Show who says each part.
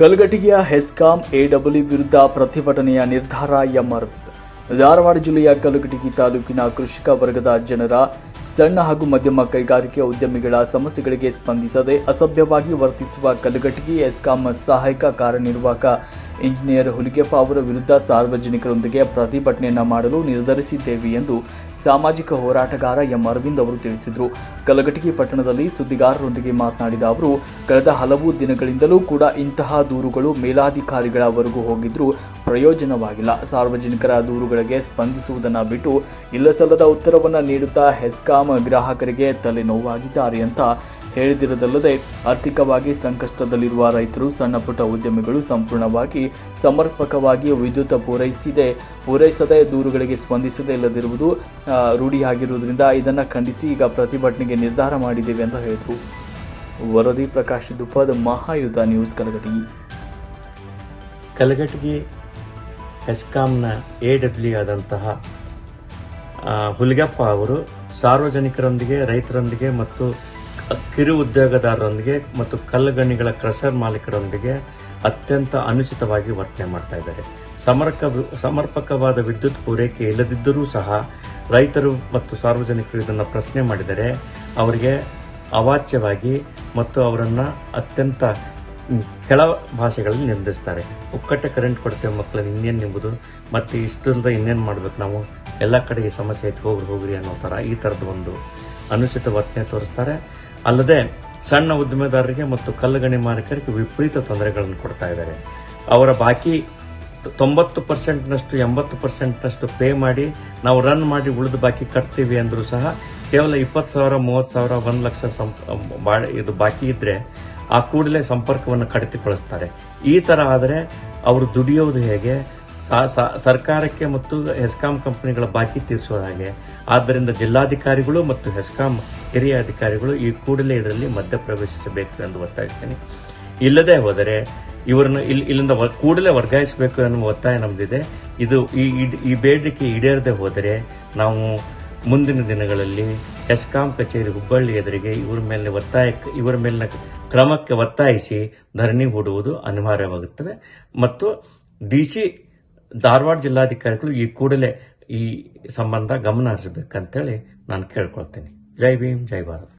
Speaker 1: ಕಲಘಟಗಿಯ ಹೆಸ್ಕಾಂ ಎಡಬ್ಲ್ಯೂ ವಿರುದ್ಧ ಪ್ರತಿಭಟನೆಯ ನಿರ್ಧಾರ ಎಂಆರ್ಎಫ್ ಧಾರವಾಡ ಜಿಲ್ಲೆಯ ಕಲಘಟಗಿ ತಾಲೂಕಿನ ಕೃಷಿಕ ವರ್ಗದ ಜನರ ಸಣ್ಣ ಹಾಗೂ ಮಧ್ಯಮ ಕೈಗಾರಿಕೆ ಉದ್ಯಮಿಗಳ ಸಮಸ್ಯೆಗಳಿಗೆ ಸ್ಪಂದಿಸದೆ ಅಸಭ್ಯವಾಗಿ ವರ್ತಿಸುವ ಕಲಘಟಗಿ ಎಸ್ಕಾಂ ಸಹಾಯಕ ಕಾರ್ಯನಿರ್ವಾಹಕ ಇಂಜಿನಿಯರ್ ಹುಲಿಗೆಪ್ಪ ಅವರ ವಿರುದ್ಧ ಸಾರ್ವಜನಿಕರೊಂದಿಗೆ ಪ್ರತಿಭಟನೆಯನ್ನ ಮಾಡಲು ನಿರ್ಧರಿಸಿದ್ದೇವೆ ಎಂದು ಸಾಮಾಜಿಕ ಹೋರಾಟಗಾರ ಎಂ ಅರವಿಂದ್ ಅವರು ತಿಳಿಸಿದರು. ಕಲಘಟಗಿ ಪಟ್ಟಣದಲ್ಲಿ ಸುದ್ದಿಗಾರರೊಂದಿಗೆ ಮಾತನಾಡಿದ ಅವರು, ಕಳೆದ ಹಲವು ದಿನಗಳಿಂದಲೂ ಕೂಡ ಇಂತಹ ದೂರುಗಳು ಮೇಲಾಧಿಕಾರಿಗಳವರೆಗೂ ಹೋಗಿದ್ರೂ ಪ್ರಯೋಜನವಾಗಿಲ್ಲ. ಸಾರ್ವಜನಿಕರ ದೂರುಗಳಿಗೆ ಸ್ಪಂದಿಸುವುದನ್ನು ಬಿಟ್ಟು, ಇಲ್ಲಸಲ್ಲದ ಉತ್ತರವನ್ನು ನೀಡುತ್ತಾ ಹೆಸ್ಕಾಂ ಗ್ರಾಹಕರಿಗೆ ತಲೆನೋವಾಗಿದ್ದಾರೆ ಅಂತ ಹೇಳಿದಿರದಲ್ಲದೆ, ಆರ್ಥಿಕವಾಗಿ ಸಂಕಷ್ಟದಲ್ಲಿರುವ ರೈತರು ಸಣ್ಣಪುಟ್ಟ ಉದ್ಯಮಿಗಳು ಸಂಪೂರ್ಣವಾಗಿ ಸಮರ್ಪಕವಾಗಿ ವಿದ್ಯುತ್ ಪೂರೈಸಿದೆ. ಪೂರೈಸದೆ ದೂರುಗಳಿಗೆ ಸ್ಪಂದಿಸದೇ ಇಲ್ಲದಿರುವುದು ರೂಢಿಯಾಗಿರುವುದರಿಂದ ಇದನ್ನು ಖಂಡಿಸಿ ಈಗ ಪ್ರತಿಭಟನೆಗೆ ನಿರ್ಧಾರ ಮಾಡಿದ್ದೇವೆ ಅಂತ ಹೇಳಿದರು. ವರದಿ ಪ್ರಕಾಶ್ ದುಪ್ಪದ್ ಮಹಾಯುದ್ಧ ನ್ಯೂಸ್ ಕಲಘಟಗಿ.
Speaker 2: ಕಲಘಟಗಿ ಹೆಸ್ಕಾಂನ ಎ ಡಬ್ಲ್ಯೂ ಆದಂತಹ ಹುಲಿಗಪ್ಪ ಅವರು ಸಾರ್ವಜನಿಕರೊಂದಿಗೆ, ರೈತರೊಂದಿಗೆ ಮತ್ತು ಕಿರು ಉದ್ಯೋಗದಾರರೊಂದಿಗೆ ಮತ್ತು ಕಲ್ಲುಗಣಿಗಳ ಕ್ರಷರ್ ಮಾಲೀಕರೊಂದಿಗೆ ಅತ್ಯಂತ ಅನುಚಿತವಾಗಿ ವರ್ತನೆ ಮಾಡ್ತಾ ಇದ್ದಾರೆ. ಸಮರ್ಪಕವಾದ ವಿದ್ಯುತ್ ಪೂರೈಕೆ ಇಲ್ಲದಿದ್ದರೂ ಸಹ ರೈತರು ಮತ್ತು ಸಾರ್ವಜನಿಕರು ಇದನ್ನು ಪ್ರಶ್ನೆ ಮಾಡಿದರೆ ಅವರಿಗೆ ಅವಾಚ್ಯವಾಗಿ ಮತ್ತು ಅವರನ್ನು ಅತ್ಯಂತ ಕೆಳ ಭಾಷೆಗಳಲ್ಲಿ ನಿಂದಿಸ್ತಾರೆ ಉಕ್ಕಟ್ಟ ಕರೆಂಟ್ ಕೊಡ್ತೇವೆ ಮಕ್ಕಳನ್ನು ಇನ್ನೇನು ಎಂಬುದು ಮತ್ತು ಇಷ್ಟರಿಂದ ಇನ್ನೇನು ಮಾಡ್ಬೇಕು ನಾವು? ಎಲ್ಲ ಕಡೆಗೆ ಸಮಸ್ಯೆ ಐತೆ, ಹೋಗ್ರಿ ಹೋಗ್ರಿ ಅನ್ನೋ ಥರ ಈ ಥರದ ಒಂದು ಅನುಚಿತ ವರ್ತನೆ ತೋರಿಸ್ತಾರೆ. ಅಲ್ಲದೆ ಸಣ್ಣ ಉದ್ದಿಮೆದಾರರಿಗೆ ಮತ್ತು ಕಲ್ಲುಗಣಿ ಮಾಲೀಕರಿಗೆ ವಿಪರೀತ ತೊಂದರೆಗಳನ್ನು ಕೊಡ್ತಾ ಇದ್ದಾರೆ. ಅವರ ಬಾಕಿ ತೊಂಬತ್ತು ಪರ್ಸೆಂಟ್ನಷ್ಟು, ಎಂಬತ್ತು ಪರ್ಸೆಂಟ್ನಷ್ಟು ಪೇ ಮಾಡಿ ನಾವು ರನ್ ಮಾಡಿ ಉಳಿದ ಬಾಕಿ ಕಟ್ತೀವಿ ಅಂದರೂ ಸಹ ಕೇವಲ ಇಪ್ಪತ್ತು ಸಾವಿರ, ಮೂವತ್ತು ಸಾವಿರ, ಒಂದು ಲಕ್ಷ ಇದು ಬಾಕಿ ಇದ್ದರೆ ಆ ಕೂಡಲೇ ಸಂಪರ್ಕವನ್ನು ಕಡಿತಗೊಳಿಸ್ತಾರೆ ಈ ಥರ ಆದರೆ ಅವರು ದುಡಿಯೋದು ಹೇಗೆ? ಸರ್ಕಾರಕ್ಕೆ ಮತ್ತು ಹೆಸ್ಕಾಂ ಕಂಪನಿಗಳ ಬಾಕಿ ತೀರಿಸುವ ಹಾಗೆ. ಆದ್ದರಿಂದ ಜಿಲ್ಲಾಧಿಕಾರಿಗಳು ಮತ್ತು ಹೆಸ್ಕಾಂ ಹಿರಿಯ ಅಧಿಕಾರಿಗಳು ಈ ಕೂಡಲೇ ಇದರಲ್ಲಿ ಮಧ್ಯಪ್ರವೇಶಿಸಬೇಕು ಎಂದು ಒತ್ತಾಯಿಸ್ತೇನೆ. ಇಲ್ಲದೆ ಹೋದರೆ ಇವರನ್ನು ಇಲ್ಲಿ ಇಲ್ಲಿಂದ ಕೂಡಲೇ ವರ್ಗಾಯಿಸಬೇಕು ಎನ್ನುವ ಒತ್ತಾಯ ನಮ್ಮದಿದೆ ಇದು ಈ, ಈ- ಬೇಡಿಕೆ ಈಡೇರದೆ ಹೋದರೆ ನಾವು ಮುಂದಿನ ದಿನಗಳಲ್ಲಿ ಎಸ್ಕಾಂ ಕಚೇರಿ ಹುಬ್ಬಳ್ಳಿ ಎದುರಿಗೆ ಇವರ ಮೇಲೆ ಒತ್ತಾಯ, ಇವರ ಮೇಲಿನ ಕ್ರಮಕ್ಕೆ ಒತ್ತಾಯಿಸಿ ಧರಣಿ ಹೂಡುವುದು ಅನಿವಾರ್ಯವಾಗುತ್ತದೆ. ಮತ್ತು ಡಿಸಿ ಧಾರವಾಡ ಜಿಲ್ಲಾಧಿಕಾರಿಗಳು ಈ ಕೂಡಲೇ ಈ ಸಂಬಂಧ ಗಮನ ಹರಿಸಬೇಕಂತೇಳಿ ನಾನು ಕೇಳ್ಕೊಳ್ತೇನೆ. ಜೈ ಭೀಮ್ ಜೈ ಭಾರತ್.